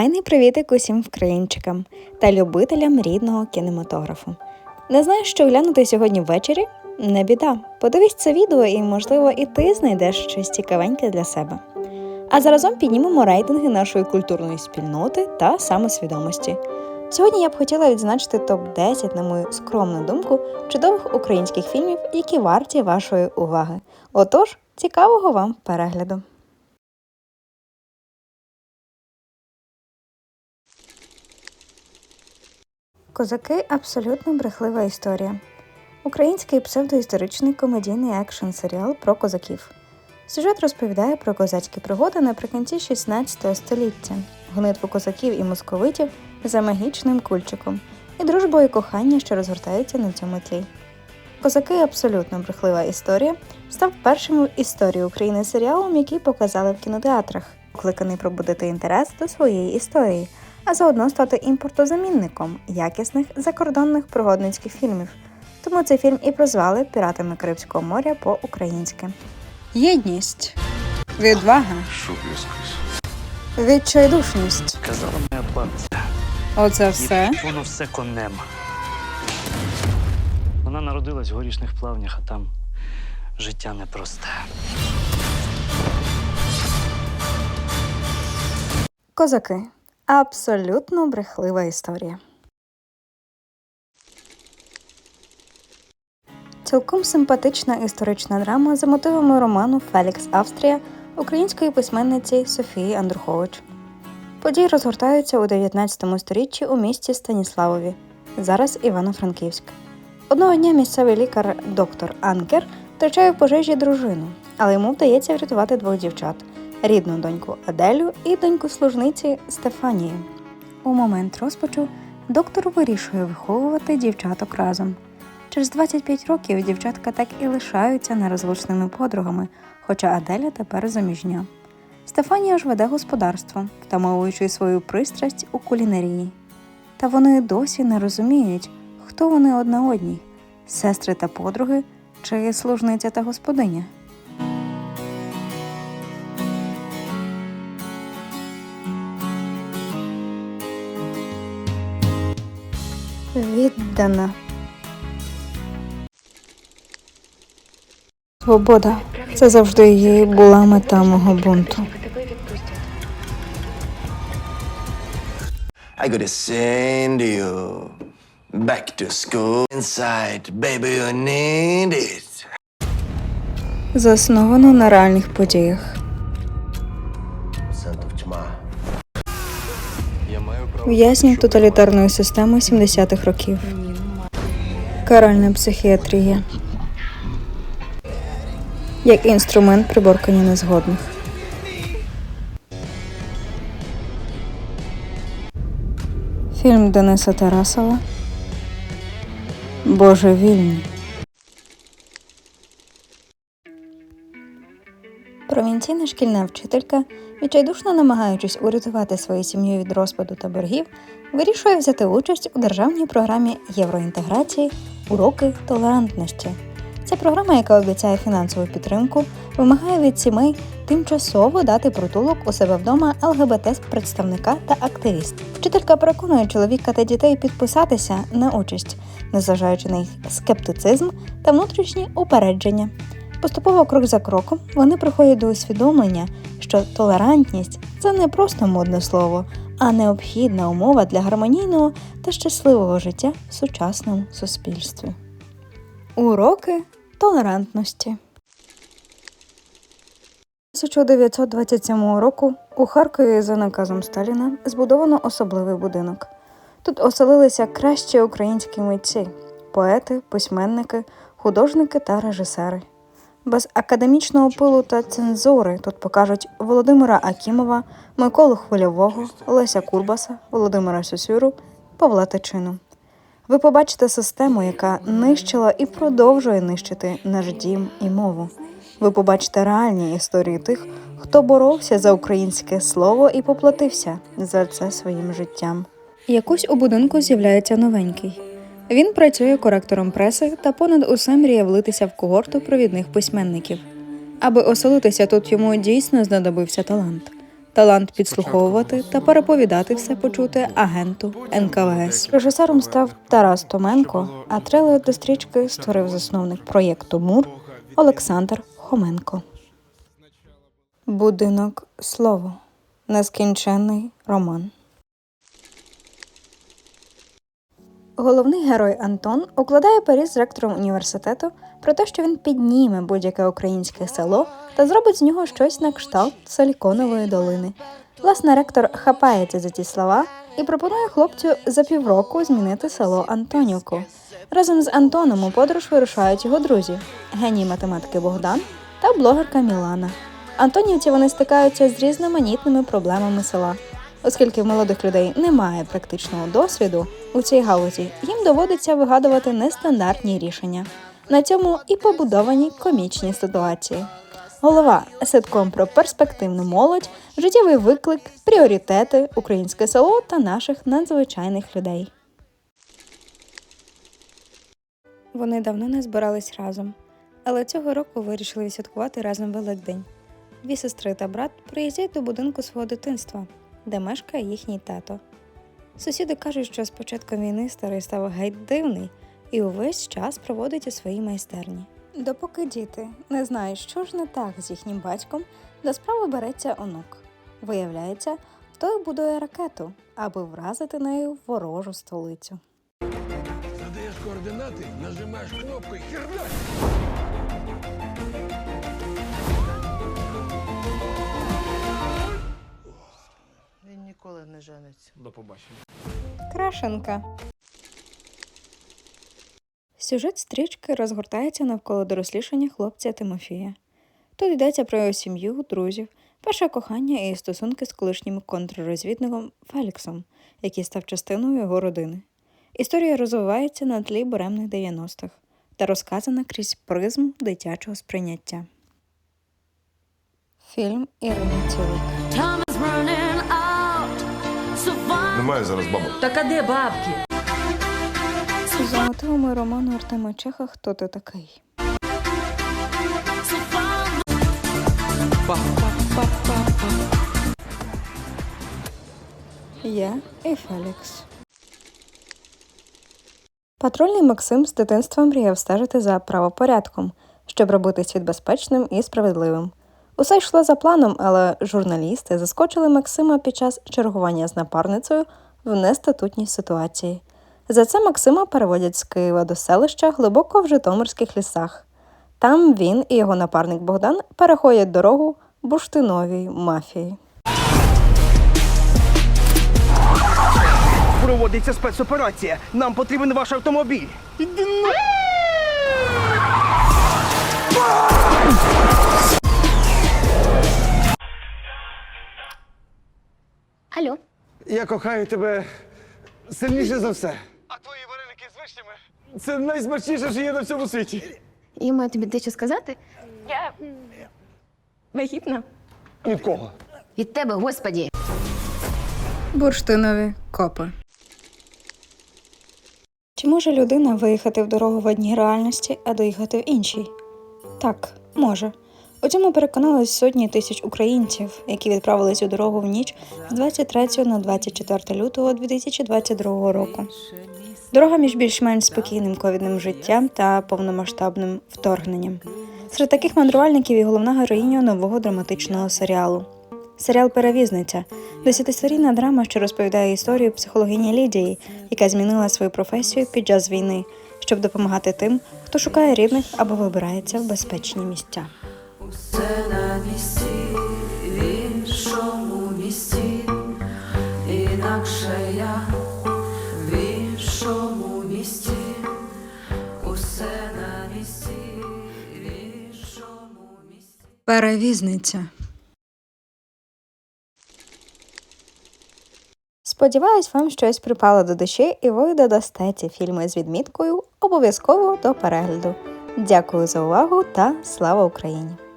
Файний привітик усім вкраїнчикам та любителям рідного кінематографу. Не знаєш, що глянути сьогодні ввечері? Не біда. Подивись це відео і, можливо, і ти знайдеш щось цікавеньке для себе. А заразом піднімемо рейтинги нашої культурної спільноти та самосвідомості. Сьогодні я б хотіла відзначити топ-10, на мою скромну думку, чудових українських фільмів, які варті вашої уваги. Отож, цікавого вам перегляду! Козаки абсолютно брехлива історія. Український псевдоісторичний комедійний екшн серіал про козаків. Сюжет розповідає про козацькі пригоди наприкінці 16 століття, гонитву козаків і московитів за магічним кульчиком і дружбу і кохання, що розгортаються на цьому тлі. Козаки абсолютно брехлива історія став першим в історії України серіалом, який показали в кінотеатрах, покликаний пробудити інтерес до своєї історії, а заодно стати імпортозамінником якісних закордонних пригодницьких фільмів. Тому цей фільм і прозвали Піратами Карибського моря по-українськи. Єдність, відвага, відчайдушність. Казала моя бабця. Оце все. Воно все конем. Вона народилась в горішних плавнях, а там життя непросте. Козаки. Абсолютно брехлива історія. Цілком симпатична історична драма за мотивами роману Фелікс Австрія української письменниці Софії Андрухович. Події розгортаються у 19 сторіччі у місті Станіславові, зараз Івано-Франківськ. Одного дня місцевий лікар доктор Анкер втрачає в пожежі дружину, але йому вдається врятувати двох дівчат рідну доньку Аделю і доньку служниці Стефанію. У момент розпачу доктор вирішує виховувати дівчаток разом. Через 25 років дівчатка так і лишаються нерозлучними подругами, хоча Аделя тепер заміжня. Стефанія ж веде господарство, втамовуючи свою пристрасть у кулінарії. Та вони досі не розуміють, хто вони одна одній сестри та подруги чи служниця та господиня. Віддана. Свобода. Це завжди її була мета мого бунту. I gotta send you back to school. Inside, baby, you need it. Засновано на реальних подіях. В'язнів тоталітарної системи 70-х років. Каральна психіатрія. Як інструмент приборкання незгодних. Фільм Дениса Тарасова. Божевільні. Провінційна шкільна вчителька, відчайдушно намагаючись урятувати свою сім'ю від розпаду та боргів, вирішує взяти участь у державній програмі євроінтеграції Уроки толерантності. Ця програма, яка обіцяє фінансову підтримку, вимагає від сімей тимчасово дати притулок у себе вдома ЛГБТ представника та активіст. Вчителька переконує чоловіка та дітей підписатися на участь, незважаючи на їх скептицизм та внутрішні упередження. Поступово крок за кроком вони приходять до усвідомлення, що толерантність це не просто модне слово, а необхідна умова для гармонійного та щасливого життя в сучасному суспільстві. Уроки толерантності. 1927 року у Харкові за наказом Сталіна збудовано особливий будинок. Тут оселилися кращі українські митці, поети, письменники, художники та режисери. Без академічного пилу та цензури тут покажуть Володимира Акімова, Миколу Хвильового, Леся Курбаса, Володимира Сюсюру, Павла Тичину. Ви побачите систему, яка нищила і продовжує нищити наш дім і мову. Ви побачите реальні історії тих, хто боровся за українське слово і поплатився за це своїм життям. Якось у будинку з'являється новенький. Він працює коректором преси та понад усе мріє влитися в когорту провідних письменників. Аби оселитися тут йому дійсно знадобився талант. талант підслуховувати та переповідати все почуте агенту НКВС. Режисером став Тарас Томенко, а трейлер до стрічки створив засновник проєкту МУР Олександр Хоменко. Будинок слово. Нескінченний роман. Головний герой Антон укладає паріз з ректором університету про те, що він підніме будь-яке українське село та зробить з нього щось на кшталт Силіконової долини. Власне, ректор хапається за ті слова і пропонує хлопцю за півроку змінити село Антонівку. Разом з Антоном у подорож вирушають його друзі геній математики Богдан та блогерка Мілана. Антонівці вони стикаються з різноманітними проблемами села. Оскільки в молодих людей немає практичного досвіду у цій галузі, їм доводиться вигадувати нестандартні рішення. На цьому і побудовані комічні ситуації. Голова ситком про перспективну молодь, життєвий виклик, пріоритети, українське село та наших надзвичайних людей. Вони давно не збирались разом, але цього року вирішили відсвяткувати разом Великдень. Дві сестри та брат приїздять до будинку свого дитинства, де мешкає їхній тато. Сусіди кажуть, що з початком війни старий став геть дивний і увесь час проводить у своїй майстерні. Допоки діти не знають, що ж не так з їхнім батьком, до справи береться онук. Виявляється, той будує ракету, аби вразити нею ворожу столицю. Задаєш координати, нажимаєш кнопку і херня. Не жениться. До побачення. Крашенка. Сюжет стрічки розгортається навколо дорослішання хлопця Тимофія. Тут йдеться про його сім'ю, друзів, перше кохання і стосунки з колишнім контррозвідником Феліксом, який став частиною його родини. Історія розвивається на тлі буремних 90-х та розказана крізь призму дитячого сприйняття. Фільм Ірини Цілик. Немає зараз бабок. Так а де бабки? За мотивами роману Артема Чеха Хто ти такий? Я і Фелікс. Патрульний Максим з дитинства мріяв стежити за правопорядком, щоб робити світ безпечним і справедливим. Усе йшло за планом, але журналісти заскочили Максима під час чергування з напарницею в нестатутній ситуації. За це Максима переводять з Києва до селища глибоко в Житомирських лісах. Там він і його напарник Богдан переходять дорогу бурштиновій мафії. Проводиться спецоперація. Нам потрібен ваш автомобіль. Я кохаю тебе сильніше за все. А твої вареники з вишнями? Це найсмачніше, що є на всьому світі. я маю тобі дещо сказати. Я вагітна. Від кого? Від тебе, господі. Бурштинові копи. Чи може людина виїхати в дорогу в одній реальності, а доїхати в іншій? Так, може. У цьому переконались сотні тисяч українців, які відправились у дорогу в ніч з 23 на 24 лютого 2022 року. Дорога між більш-менш спокійним ковідним життям та повномасштабним вторгненням. Серед таких мандрувальників і головна героїня нового драматичного серіалу. Серіал Перевізниця десятисерійна драма, що розповідає історію психологині Лідії, яка змінила свою професію під час війни, щоб допомагати тим, хто шукає рідних або вибирається в безпечні місця. Усе на місці, в іншому місці, інакше я в іншому місці, усе на місці, в іншому місці. Перевізниця. Сподіваюсь, вам щось припало до душі, і ви додасте ці фільми з відміткою обов'язково до перегляду. Дякую за увагу та слава Україні!